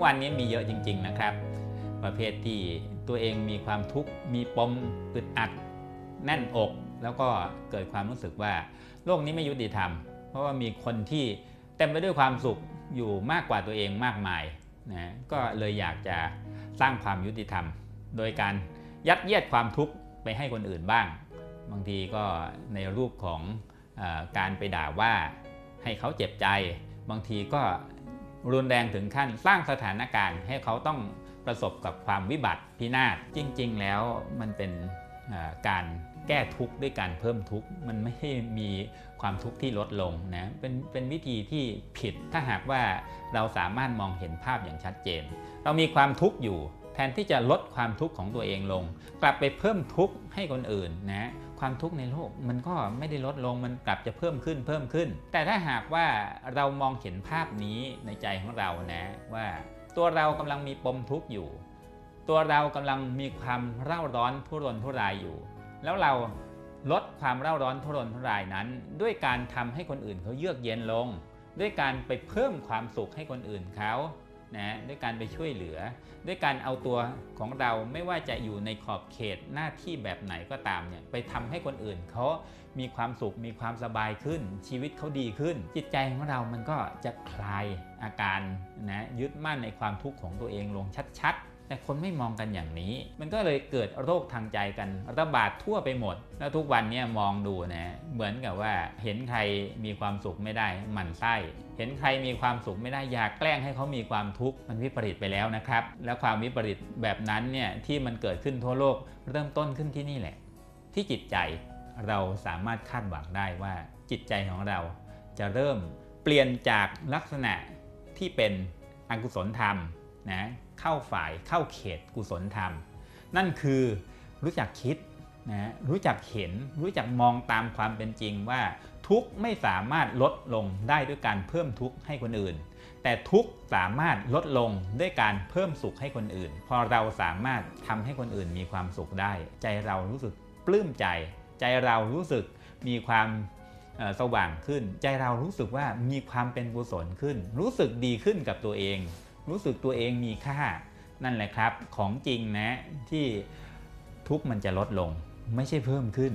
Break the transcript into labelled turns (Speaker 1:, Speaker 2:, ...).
Speaker 1: กวันนี้มีเยอะจริง ๆ นะครับ ประเภทที่ตัวเองมีความทุกข์มีปมอึดอัด แน่นอก แล้วก็เกิดความรู้สึกว่า โลกนี้ไม่ยุติธรรม เพราะว่ามีคนที่เต็มไปด้วยความสุขอยู่มากกว่าตัวเองมากมายนะก็เลยอยากจะสร้างความยุติธรรม โดยการยัดเยียดความทุกข์ไปให้คนอื่นบ้าง บางทีก็ในรูปของอการไปด่าว่าให้เขาเจ็บใจ บางทีก็ รุนแรงถึงขั้นสร้างสถานการณ์ให้เขาต้องประสบกับความวิบัติพินาศจริง ๆ แล้วมันเป็นการแก้ทุกข์ด้วยการเพิ่มทุกข์มันไม่ได้มีความทุกข์ที่ลดลงนะเป็นเป็นวิธีที่ผิดถ้าหากว่าเราสามารถมองเห็นภาพอย่างชัดเจน เรามีความทุกข์อยู่ แทนที่จะลดความทุกข์ของตัวเองลง กลับไปเพิ่มทุกข์ให้คนอื่นนะความทุกข์ในโลกมันก็ไม่ได้ลดลงมันกลับจะเพิ่มขึ้นเพิ่มขึ้น แต่ถ้าหากว่าเรามองเห็นภาพนี้ในใจของเรานะว่าตัวเรากำลังมีปมทุกข์อยู่ ตัวเรากำลังมีความเร่าร้อนทุรนทุรายอยู่ แล้วเราลดความเร่าร้อนทุรนทุรายนั้น ด้วยการทำให้คนอื่นเขาเยือกเย็นลง ด้วยการไปเพิ่มความสุขให้คนอื่นเขา นะด้วยการไปช่วยเหลือ ด้วยการเอาตัวของเราไม่ว่าจะอยู่ในขอบเขตหน้าที่แบบไหนก็ตามเนี่ยไปทำให้คนอื่นเขามีความสุขมีความสบายขึ้น ชีวิตเขาดีขึ้น จิตใจของเรามันก็จะคลายอาการนะยึดมั่นในความทุกข์ของตัวเองลงชัดๆ แต่คนไม่มองกันอย่างนี้ มันก็เลยเกิดโรคทางใจกันระบาดทั่วไปหมด แล้วทุกวันนี้มองดูนะเหมือนกับว่าเห็นใครมีความสุขไม่ได้หมั่นไส้เห็นใครมีความสุขไม่ได้อยากแกล้งให้เขามีความทุกข์มันวิปริตไปแล้วนะครับ แล้วความวิปริตแบบนั้นเนี่ยที่มันเกิดขึ้นทั่วโลกเริ่มต้นขึ้นที่นี่แหละ ที่จิตใจเราสามารถคาดหวังได้ว่าจิตใจของเราจะเริ่มเปลี่ยนจากลักษณะที่เป็นอกุศลธรรม นะเข้าฝ่ายเข้าเขตกุศลธรรม นั่นคือรู้จักคิดนะรู้จักเห็นรู้จักมองตามความเป็นจริงว่าทุกไม่สามารถลดลงได้ด้วยการเพิ่มทุกข์ให้คนอื่น แต่ทุกสามารถลดลงด้วยการเพิ่มสุขให้คนอื่น พอเราสามารถทำให้คนอื่นมีความสุขได้ ใจเรารู้สึกปลื้มใจ ใจเรารู้สึกมีความสว่างขึ้น ใจเรารู้สึกว่ามีความเป็นกุศลขึ้น รู้สึกดีขึ้นกับตัวเอง รู้สึกตัวเองมีค่า นั่นแหละครับ ของจริงนะที่ทุกมันจะลดลงไม่ใช่เพิ่มขึ้น